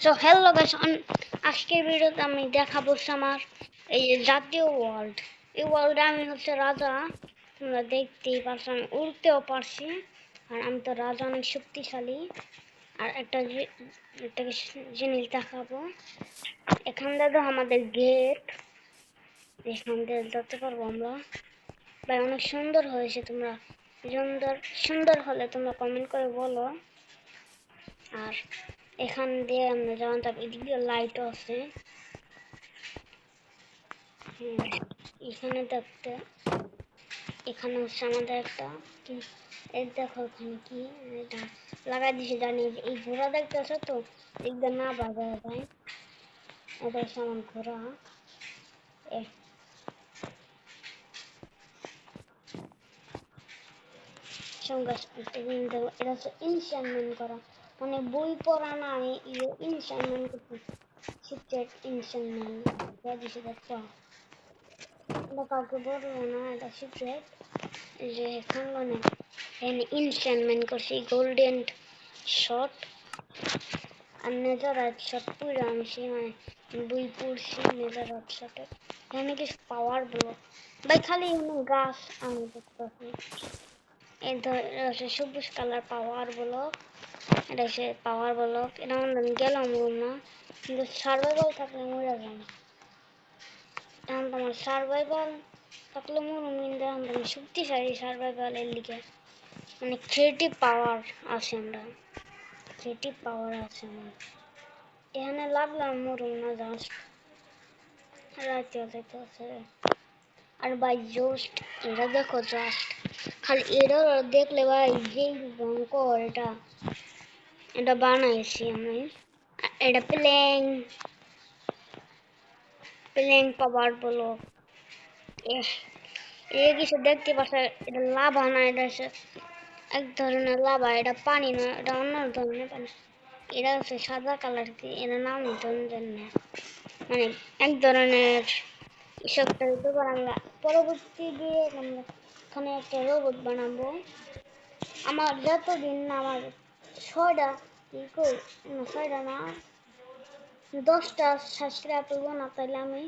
So hello guys আজকের ভিডিওতে আমি দেখাবো আমার এই যে জাতীয় ওয়ার্ল্ড এই ওয়ার্ল্ডে আমি হচ্ছে রাজা, তোমরা দেখতেই পারছ আমি উড়তেও পারছি। আর আমি তো রাজা অনেক শক্তিশালী। আর একটা একটা জিনিস দেখাবো। এখান থেকে আমাদের গেট এখান দিয়ে যেতে পারব আমরা। ভাই, অনেক সুন্দর হয়েছে তোমরা। সুন্দর সুন্দর হলে তোমরা কমেন্ট করে বলো। আর এখান দিয়ে আমরা যেমন তারপর এদিক দিয়ে লাইটও আছে। এখানে দেখতে এখানে হচ্ছে আমাদের একটা এই দেখো এখানে কি, এটা লাগাই দিছে জানি, এই ঘোড়া দেখতে আছে তো, এদিকে না বাজা যায়। এটা হচ্ছে আমার ঘোড়া। এটা হচ্ছে ইনস্ট্যান্টমেন্ট করা মানে বই পড়া না, আমি ইনস্ট্যান্টমেন্ট করতে সিক্রেট ইনস্ট্যান্টমেন্ট দিছে দেখো এটা কাউকে বলব না, এটা সিক্রেট যে খানগনে এখানে ইনস্ট্যান্টমেন্ট করছি গোল্ডেন শট আর নেজারাইট শট পুরো মানে বই পড়ছি নেজারাইট শটে এখানে কিছু পাওয়ার ব্লক ভাই, খালি গাছ আমি দেখতেছি এই ধর সবুজ কালার পাওয়ার ব্লক এটা হচ্ছে পাওয়ার ব্লক এটা আমরা গেলাম রুম না কিন্তু সার্ভাইভাল থাকলে মরে যাবে এখন তোমার সার্ভাইভাল থাকলে মরুম, কিন্তু এখন তুমি শক্তিশালী সার্ভাইভালের লিগে মানে ক্রিয়েটিভ পাওয়ার আছে আমরা ক্রিয়েটিভ পাওয়ার আছে আমার। এখানে লাগলাম মরুম না জাস্ট রাতে দেখতেছে আর ভাই জোস্ট এটা দেখো জাস্ট খালি এটা দেখলে ভাই, যেই ভয়ঙ্কর এটা। এটা বানাইছি আমি। এটা প্লেন। প্লেন পাওয়ার বলো এ কিছু দেখতে পাচ্ছ, এটা লাভা না, এটা এক ধরনের লাভা, এটা পানি না, এটা অন্য ধরনের পানি। এটা হচ্ছে সাদা কালার কি এটা নাম না। মানে এক ধরনের আমরা পরবর্তী দিয়ে আমরা এখানে একটা রোবট বানাবো। আমার যতদিন না আমার ছয়টা ছয়টা না, দশটা না, তাহলে আমি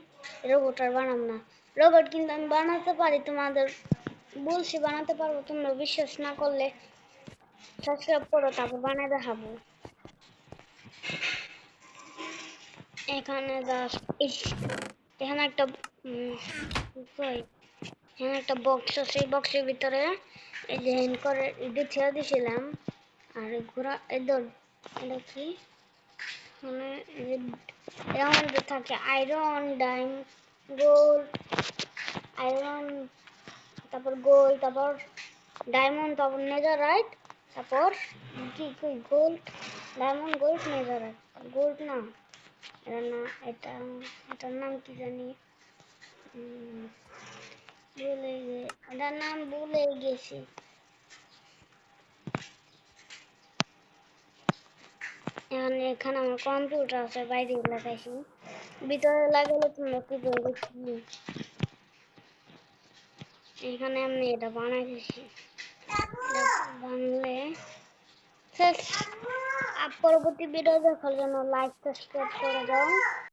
রোবট আর বানাবো না। রোবট কিন্তু আমি বানাতে পারি, তোমাদের বলছি বানাতে পারব, তোমরা বিশ্বাস না করলে সাবস্ক্রাইব করো, তারপর বানাই দেখাবো। এখানে জাস্ট এখানে একটা কি এখানে একটা বক্স আছে বক্সের ভিতরে এই যে হ্যান্ড করে এটা ছেড়ে দিয়েছিলাম। আর ঘোড়া, এই ধর, এটা কি? মানে যে থাকে আয়রন ডাইম গোল্ড আয়রন তারপর গোল্ড তারপর ডায়মন্ড তারপর নেজারাইট তারপর কি কই gold diamond gold netherite gold না, এটা না, এটা, এটার নাম কি জানি? নাম ভুলে গেছি এখানে এখানে আমার কম্পিউটার আছে বাইরে লাগাইছি ভিতরে লাগালে তোমরা এখানে আমি এটা বানাই দিছি বানলে পরবর্তী ভিডিও দেখার জন্য লাইক সাবস্ক্রাইব করে দাও